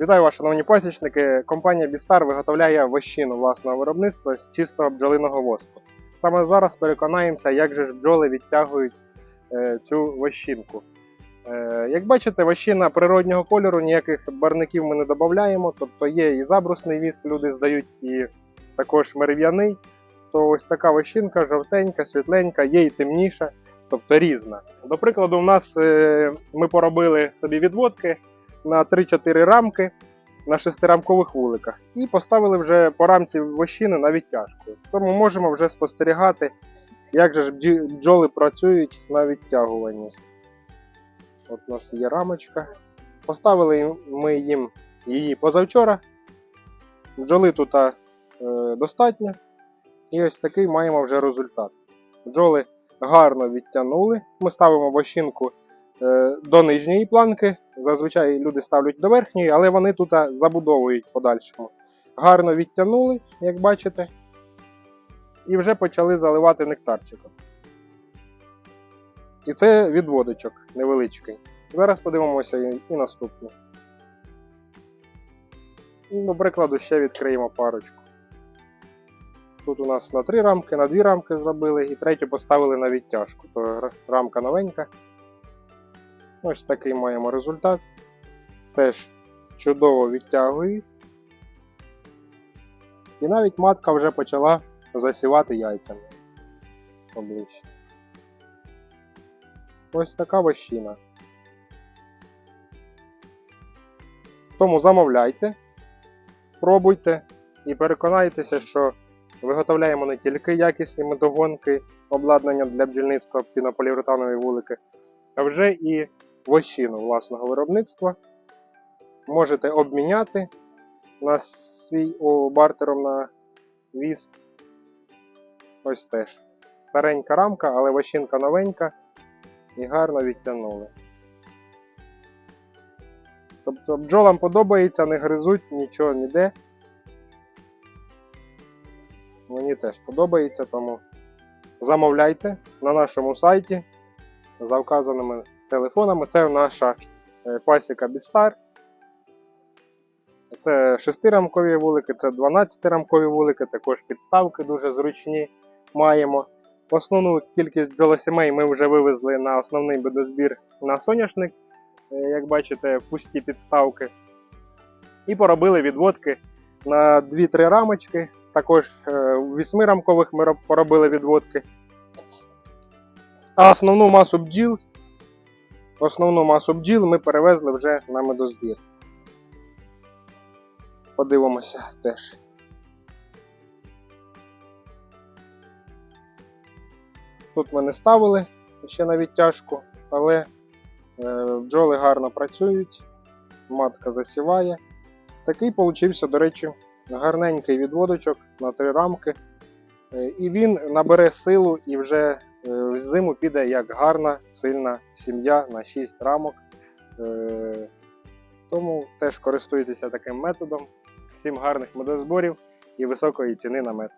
Вітаю вас, шановні пасічники. Компанія Бістар виготовляє вощину власного виробництва з чистого бджолиного воску. Саме зараз переконаємося, як же ж бджоли відтягують е, цю вощинку. Е, як бачите, вощина природнього кольору, ніяких барників ми не додаємо, тобто є і забрусний віск, люди здають, і також мерв'яний. То ось така вощинка жовтенька, світленька, є і темніша, тобто різна. До прикладу, у нас е, ми поробили собі відводки на 3-4 рамки на шестирамкових вуликах і поставили вже по рамці вощини на відтяжку. Тому можемо вже спостерігати, як же ж бджоли працюють на відтягуванні. От у нас є рамочка. Поставили ми їм її позавчора. Бджоли тут е, достатньо. І ось такий маємо вже результат. Бджоли гарно відтягнули. Ми ставимо вощинку до нижньої планки. Зазвичай люди ставлять до верхньої, але вони тут забудовують подальшому. Гарно відтягнули, як бачите, і вже почали заливати нектарчиком. І це відводочок невеличкий. Зараз подивимося і, наступний. До прикладу, ще відкриємо парочку. Тут у нас на три рамки, на дві рамки зробили, і третю поставили на відтяжку. То рамка новенька. Ось такий маємо результат. Теж чудово відтягують. І навіть матка вже почала засівати яйцями поближче. Ось така вощина. Тому замовляйте, пробуйте і переконайтеся, що виготовляємо не тільки якісні медогонки, обладнання для бджільництва пінополіуретанові вулики, а вже і вощину власного виробництва. Можете обміняти на свій о, бартером на віск. Ось теж. Старенька рамка, але вощинка новенька і гарно відтягнули. Тобто бджолам подобається, не гризуть нічого ніде. Мені теж подобається, тому замовляйте на нашому сайті за вказаними телефонами. Це наша е, пасіка Бістар. Це 6-рамкові вулики, це 12-рамкові вулики, також підставки дуже зручні маємо. Основну кількість бджолосімей ми вже вивезли на основний бедозбір на соняшник, е, як бачите, пусті підставки. І поробили відводки на 2-3 рамочки. Також е, в 8-рамкових ми поробили відводки. А основну масу бджіл, основну масу бджіл ми перевезли вже на медозбір. Подивимося теж. Тут ми не ставили ще на відтяжку, але е, бджоли гарно працюють, матка засіває. Такий получився, до речі, гарненький відводочок на три рамки. Е, І він набере силу і вже в зиму піде як гарна, сильна сім'я на 6 рамок. Е, Тому теж користуйтеся таким методом. Всім гарних медозборів і високої ціни на мед.